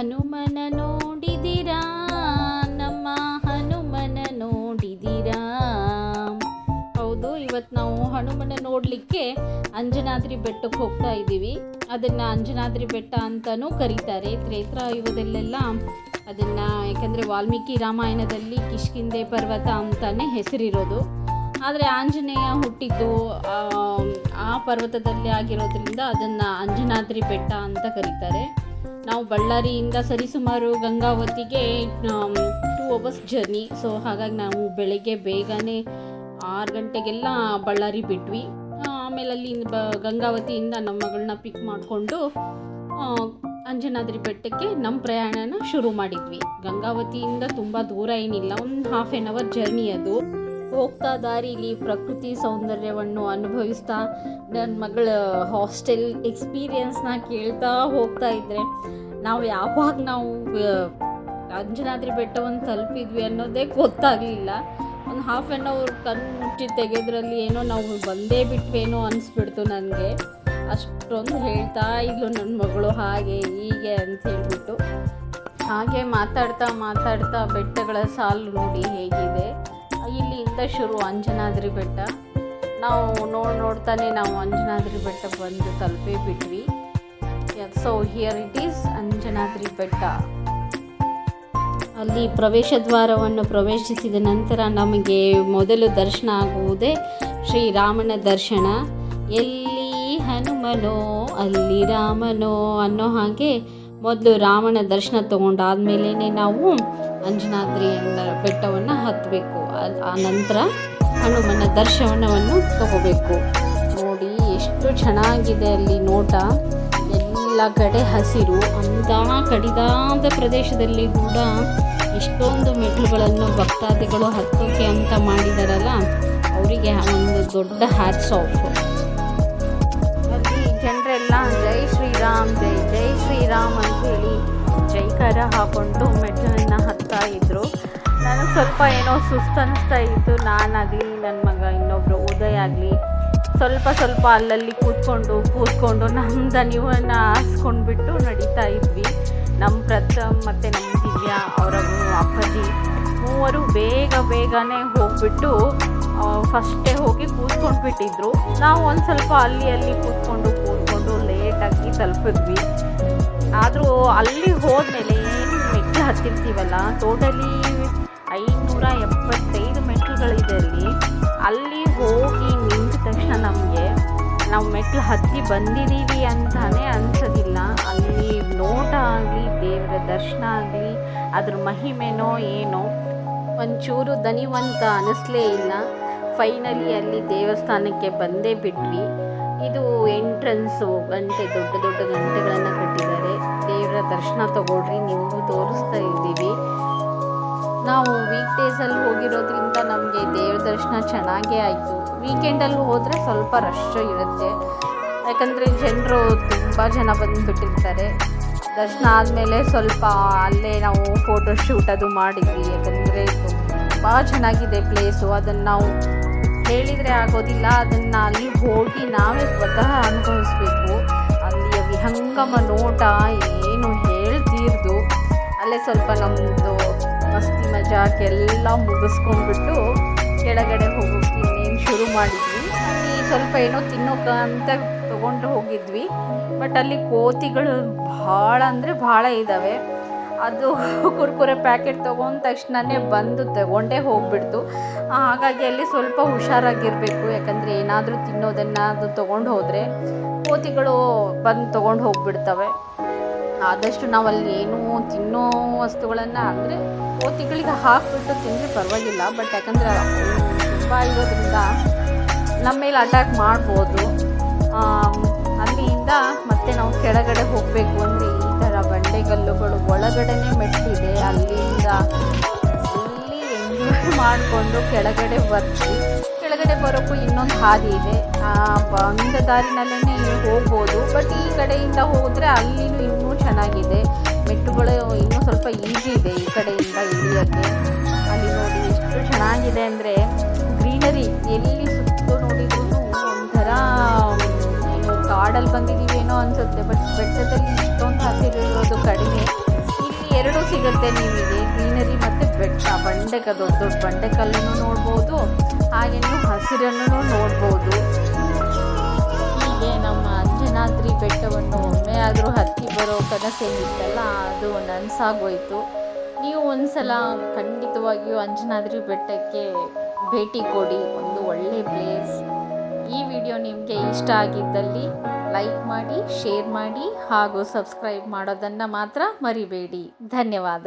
ಹನುಮನ ನೋಡಿದಿರಾ? ನಮ್ಮ ಹನುಮನ ನೋಡಿದಿರಾ? ಹೌದು ಇವತ್ತು ನಾವು ಹನುಮನ ನೋಡಲಿಕ್ಕೆ ಅಂಜನಾದ್ರಿ ಬೆಟ್ಟಕ್ಕೆ ಹೋಗ್ತಾ ಇದ್ದೀವಿ. ಅದನ್ನು ಅಂಜನಾದ್ರಿ ಬೆಟ್ಟ ಅಂತಲೂ ಕರೀತಾರೆ. ತ್ರೇತಾಯುಗದಲ್ಲೆಲ್ಲ ಅದನ್ನು, ಯಾಕಂದರೆ ವಾಲ್ಮೀಕಿ ರಾಮಾಯಣದಲ್ಲಿ ಕಿಷ್ಕಿಂದೆ ಪರ್ವತ ಅಂತಲೇ ಹೆಸರಿರೋದು. ಆದರೆ ಆಂಜನೇಯ ಹುಟ್ಟಿದ್ದು ಆ ಪರ್ವತದಲ್ಲಿ ಆಗಿರೋದ್ರಿಂದ ಅದನ್ನು ಅಂಜನಾದ್ರಿ ಬೆಟ್ಟ ಅಂತ ಕರೀತಾರೆ. ನಾವು ಬಳ್ಳಾರಿಯಿಂದ ಸರಿಸುಮಾರು ಗಂಗಾವತಿಗೆ ಟೂ ಅವರ್ಸ್ ಜರ್ನಿ ಸೊ ಹಾಗಾಗಿ ನಾವು ಬೆಳಗ್ಗೆ ಬೇಗನೆ ಆರು ಗಂಟೆಗೆಲ್ಲ ಬಳ್ಳಾರಿ ಬಿಟ್ವಿ. ಆಮೇಲೆ ಅಲ್ಲಿ ಬ, ಗಂಗಾವತಿಯಿಂದ ನಮ್ಮ ಮಗಳನ್ನ ಪಿಕ್ ಮಾಡಿಕೊಂಡು ಅಂಜನಾದ್ರಿ ಬೆಟ್ಟಕ್ಕೆ ನಮ್ಮ ಪ್ರಯಾಣನ ಶುರು ಮಾಡಿದ್ವಿ. ಗಂಗಾವತಿಯಿಂದ ತುಂಬ ದೂರ ಏನಿಲ್ಲ, ಒಂದು ಹಾಫ್ ಆನ್ ಅವರ್ ಜರ್ನಿ ಅದು. ಹೋಗ್ತಾ ದಾರಿಲಿ ಪ್ರಕೃತಿ ಸೌಂದರ್ಯವನ್ನು ಅನುಭವಿಸ್ತಾ ನನ್ನ ಮಗಳ ಹಾಸ್ಟೆಲ್ ಎಕ್ಸ್ಪೀರಿಯನ್ಸ್ನ ಕೇಳ್ತಾ ಹೋಗ್ತಾ ಇದ್ದರೆ ನಾವು ಯಾವಾಗ ನಾವು ಅಂಜನಾದ್ರಿ ಬೆಟ್ಟವನ್ನು ತಲುಪಿದ್ವಿ ಅನ್ನೋದೇ ಗೊತ್ತಾಗಲಿಲ್ಲ. ಒಂದು ಹಾಫ್ ಆ್ಯನ್ ಅವರ್ ಕಣ್ಣು ಮುಚ್ಚಿ ತೆಗೆದ್ರಲ್ಲಿ ಏನೋ ನಾವು ಬಂದೇ ಬಿಟ್ವೇನೋ ಅನಿಸ್ಬಿಡ್ತು ನನಗೆ. ಅಷ್ಟೊಂದು ಹೇಳ್ತಾ ಇದ್ಲು ನನ್ನ ಮಗಳು, ಹಾಗೆ ಹೀಗೆ ಅಂತ ಹೇಳ್ಬಿಟ್ಟು. ಹಾಗೆ ಮಾತಾಡ್ತಾ ಮಾತಾಡ್ತಾ ಬೆಟ್ಟಗಳ ಸಾಲು ನೋಡಿ ಹೇಗಿದೆ. ಇಲ್ಲಿಂದ ಶುರು ಅಂಜನಾದ್ರಿ ಬೆಟ್ಟ. ನಾವು ನೋಡಿ ನೋಡ್ತಾನೆ ನಾವು ಅಂಜನಾದ್ರಿ ಬೆಟ್ಟ ಬಂದು ತಲುಪೇ ಬಿಟ್ವಿ. So here it is Anjanadri ಬೆಟ್ಟ. ಅಲ್ಲಿ ಪ್ರವೇಶ ದ್ವಾರವನ್ನು ಪ್ರವೇಶಿಸಿದ ನಂತರ ನಮಗೆ ಮೊದಲು ದರ್ಶನ ಆಗುವುದೇ ಶ್ರೀರಾಮನ ದರ್ಶನ. ಎಲ್ಲಿ ಹನುಮನೋ ಅಲ್ಲಿ ರಾಮನೋ ಅನ್ನೋ ಹಾಗೆ ಮೊದಲು ರಾವಣ ದರ್ಶನ ತಗೊಂಡಾದ್ಮೇಲೇ ನಾವು ಅಂಜನಾದ್ರಿ ಬೆಟ್ಟವನ್ನು ಹತ್ತಬೇಕು ಆ ನಂತರ ಹನುಮನ ದರ್ಶನವನ್ನು ತಗೋಬೇಕು. ನೋಡಿ ಎಷ್ಟು ಚೆನ್ನಾಗಿದೆ ಅಲ್ಲಿ ನೋಟ. ಎಲ್ಲ ಕಡೆ ಹಸಿರು ಅಂಥ ಕಡಿದಾದ ಪ್ರದೇಶದಲ್ಲಿ ಕೂಡ ಎಷ್ಟೊಂದು ಮೆಟ್ಲುಗಳನ್ನು ಭಕ್ತಾದಿಗಳು ಹತ್ತೋಕೆ ಅಂತ ಮಾಡಿದಾರಲ್ಲ, ಅವರಿಗೆ ಒಂದು ದೊಡ್ಡ ಹ್ಯಾಟ್ಸ್ ಆಫ್ ಜನರೆಲ್ಲ ಜೈ ಶ್ರೀರಾಮ್, ಜೈ ಜೈ ಶ್ರೀರಾಮ್ ಅಂತ ಹೇಳಿ ಜೈಕಾರ ಹಾಕೊಂಡು ಮೆಟ್ಲನ್ನು ಹತ್ತಾ ಇದ್ರು. ನನಗೆ ಸ್ವಲ್ಪ ಏನೋ ಸುಸ್ತು ಅನ್ನಿಸ್ತಾ ಇತ್ತು. ನಾನಾಗಲಿ ನನ್ನ ಮಗ ಇನ್ನೊಬ್ಬರು ಉದಯ ಆಗಲಿ, ಸ್ವಲ್ಪ ಸ್ವಲ್ಪ ಅಲ್ಲಲ್ಲಿ ಕೂತ್ಕೊಂಡು ಕೂತ್ಕೊಂಡು ನಮ್ಮ ದನಿವನ್ನು ಆರಿಸ್ಕೊಂಡ್ಬಿಟ್ಟು ನಡೀತಾ ಇದ್ವಿ. ನಮ್ಮ ಪ್ರಥಮ್ ಮತ್ತು ನಮ್ಮ ದಿವ್ಯಾ ಅವರ ಅಪ್ಪಾಜಿ ಮೂವರು ಬೇಗ ಬೇಗನೆ ಹೋಗ್ಬಿಟ್ಟು ಫಸ್ಟೇ ಹೋಗಿ ಕೂತ್ಕೊಂಡು ಬಿಟ್ಟಿದ್ರು ನಾವು ಒಂದು ಸ್ವಲ್ಪ ಅಲ್ಲಿ ಅಲ್ಲಿ ಕೂತ್ಕೊಂಡು ಕೂತ್ಕೊಂಡು ಲೇಟಾಗಿ ತಲುಪಿದ್ವಿ. ಆದರೂ ಅಲ್ಲಿ ಹೋದ್ಮೇಲೆ ಏನು ಮೆಟ್ಲು ಹತ್ತಿರ್ತೀವಲ್ಲ ಟೋಟಲಿ ಐನೂರ ಎಪ್ಪತ್ತೈದು ಮೆಟ್ಲುಗಳಿದೆ ಅಲ್ಲಿ. ಅಲ್ಲಿ ಹೋಗಿ ನಿಂತ ತಕ್ಷಣ ನಮಗೆ ನಾವು ಮೆಟ್ಲು ಹತ್ತಿ ಬಂದಿದ್ದೀವಿ ಅಂತಲೇ ಅನ್ಸೋದಿಲ್ಲ. ಅಲ್ಲಿ ನೋಟ ಆಗಲಿ, ದೇವರ ದರ್ಶನ ಆಗಲಿ, ಅದ್ರ ಮಹಿಮೆನೋ ಏನೋ ಒಂಚೂರು ದನಿವಂತ ಅನ್ನಿಸ್ಲೇ ಇಲ್ಲ. ಫೈನಲಿ ಅಲ್ಲಿ ದೇವಸ್ಥಾನಕ್ಕೆ ಬಂದೇ ಬಿಟ್ವಿ. ಇದು ಎಂಟ್ರೆನ್ಸು ಗಂಟೆ, ದೊಡ್ಡ ದೊಡ್ಡ ಗಂಟೆಗಳನ್ನು ಕಟ್ಟಿದ್ದಾರೆ. ದೇವರ ದರ್ಶನ ತಗೊಳ್ರಿ, ನಿಮಗೂ ತೋರಿಸ್ತಾ ಇದ್ದೀವಿ. ನಾವು ವೀಕ್ ಡೇಸಲ್ಲಿ ಹೋಗಿರೋದ್ರಿಂದ ನಮಗೆ ದೇವ್ರ ದರ್ಶನ ಚೆನ್ನಾಗೇ ಆಯಿತು. ವೀಕೆಂಡಲ್ಲಿ ಹೋದರೆ ಸ್ವಲ್ಪ ರಶ್ ಇರುತ್ತೆ. ಯಾಕಂದರೆ ಜನರು ತುಂಬ ಜನ ಬಂದುಬಿಟ್ಟಿರ್ತಾರೆ. ದರ್ಶನ ಆದಮೇಲೆ ಸ್ವಲ್ಪ ಅಲ್ಲೇ ನಾವು ಫೋಟೋ ಶೂಟ್ ಅದು ಮಾಡಿದ್ವಿ. ಯಾಕಂದರೆ ತುಂಬ ಚೆನ್ನಾಗಿದೆ ಪ್ಲೇಸು ಅದನ್ನು ನಾವು ಹೇಳಿದರೆ ಆಗೋದಿಲ್ಲ. ಅದನ್ನು ಅಲ್ಲಿ ಹೋಗಿ ನಾವೇ ಸ್ವತಃ ಅನುಭವಿಸ್ಬೇಕು. ಅಲ್ಲಿಯ ವಿಹಂಗಮ ನೋಟ ಏನು ಹೇಳ್ತೀರ್ದು. ಅಲ್ಲೇ ಸ್ವಲ್ಪ ನಮ್ಮದು ಮಸ್ತಿ ಮಜಾಕೆಲ್ಲ ಮುಗಿಸ್ಕೊಂಡ್ಬಿಟ್ಟು ಕೆಳಗಡೆ ಹೋಗೋಕ್ಕೆ ಇನ್ನೇನು ಶುರು ಮಾಡಿದ್ವಿ. ಅಲ್ಲಿ ಸ್ವಲ್ಪ ಏನೋ ತಿನ್ನೋಕೆ ಅಂತ ತೊಗೊಂಡು ಹೋಗಿದ್ವಿ. ಬಟ್ ಅಲ್ಲಿ ಕೋತಿಗಳು ಭಾಳ ಅಂದರೆ ಭಾಳ ಇದ್ದಾವೆ ಅದು ಕುರ್ಕುರೆ ಪ್ಯಾಕೆಟ್ ತೊಗೊಂಡ ತಕ್ಷಣವೇ ಬಂದು ತಗೊಂಡೇ ಹೋಗ್ಬಿಡ್ತು. ಹಾಗಾಗಿ ಅಲ್ಲಿ ಸ್ವಲ್ಪ ಹುಷಾರಾಗಿರಬೇಕು, ಯಾಕಂದರೆ ಏನಾದರೂ ತಿನ್ನೋದನ್ನು ಅದು ತೊಗೊಂಡು ಹೋದರೆ ಕೋತಿಗಳು ಬಂದು ತೊಗೊಂಡು ಹೋಗ್ಬಿಡ್ತವೆ. ಆದಷ್ಟು ನಾವಲ್ಲಿ ಏನೂ ತಿನ್ನೋ ವಸ್ತುಗಳನ್ನು ಅಂದರೆ ಕೋತಿಗಳಿಗೆ ಹಾಕಿಬಿಟ್ಟು ತಿಂದರೆ ಪರವಾಗಿಲ್ಲ, ಬಟ್ ಯಾಕಂದರೆ ತುಂಬ ಇರೋದ್ರಿಂದ ನಮ್ಮ ಮೇಲೆ ಅಟ್ಯಾಕ್ ಮಾಡ್ಬೋದು. ಅಲ್ಲಿಂದ ಮತ್ತೆ ನಾವು ಕೆಳಗಡೆ ಹೋಗಬೇಕು ಅಂದರೆ ಬಂಡೆಗಲ್ಲುಗಳು ಒಳಗಡೆನೆ ಮೆಟ್ಟಿದೆ. ಅಲ್ಲಿಂದ ಇಲ್ಲಿ ಎಂಜಾಯ್ ಮಾಡಿಕೊಂಡು ಕೆಳಗಡೆ ಬರ್ತೀವಿ. ಕೆಳಗಡೆ ಬರೋಕ್ಕೂ ಇನ್ನೊಂದು ಹಾದಿ ಇದೆ. ಆ, ಬಂದ ದಾರಿನಲ್ಲೇ ಹೋಗ್ಬೋದು. ಬಟ್ ಈ ಕಡೆಯಿಂದ ಹೋದರೆ ಅಲ್ಲಿನೂ ಇನ್ನೂ ಚೆನ್ನಾಗಿದೆ. ಮೆಟ್ಟುಗಳು ಇನ್ನೂ ಸ್ವಲ್ಪ ಈಸಿ ಇದೆ ಈ ಕಡೆಯಿಂದ ಇಳಿಯೋಕ್ಕೆ. ಅಲ್ಲಿ ನೋಡಿ ಎಷ್ಟು ಚೆನ್ನಾಗಿದೆ ಅಂದರೆ ಗ್ರೀನರಿ. ಎಲ್ಲಿ ಸುತ್ತು ನೋಡಿದ್ರು ಒಂಥರ ಕಾಡಲ್ಲಿ ಬಂದಿದ್ದೀವಿ ಏನೋ ಅನಿಸುತ್ತೆ. ಬಟ್ ಬೆಟ್ಟದಲ್ಲಿ ಇಷ್ಟೊಂದು ಕಡಿಮೆ ಸಿಗುತ್ತೆ ನಿಮಗೆ. ಗ್ರೀನರಿ ಮತ್ತು ಬೆಟ್ಟ. ಬಂಡೆಕ, ದೊಡ್ಡ ದೊಡ್ಡ ಬಂಡೆಕಲ್ಲನ್ನು ನೋಡ್ಬೋದು. ಹಾಗೆಯೇ ಹಸಿರನ್ನು ನೋಡ್ಬೋದು. ಹೀಗೆ ನಮ್ಮ ಅಂಜನಾದ್ರಿ ಬೆಟ್ಟವನ್ನು ಒಮ್ಮೆ ಆದರೂ ಹತ್ತಿ ಬರೋ ಕನಸೇನಿತ್ತಲ್ಲ ಅದು ನನಸಾಗೋಯ್ತು. ನೀವು ಒಂದ್ಸಲ ಖಂಡಿತವಾಗಿಯೂ ಅಂಜನಾದ್ರಿ ಬೆಟ್ಟಕ್ಕೆ ಭೇಟಿ ಕೊಡಿ. ಒಂದು ಒಳ್ಳೆ ಪ್ಲೇಸ್ ಈ ವಿಡಿಯೋ ನಿಮಗೆ ಇಷ್ಟ ಆಗಿದ್ದಲ್ಲಿ ಲೈಕ್ ಮಾಡಿ ಶೇರ್ ಮಾಡಿ ಹಾಗೂ ಸಬ್ಸ್ಕ್ರೈಬ್ ಮಾಡೋದನ್ನು ಮಾತ್ರ ಮರಿಬೇಡಿ. ಧನ್ಯವಾದ.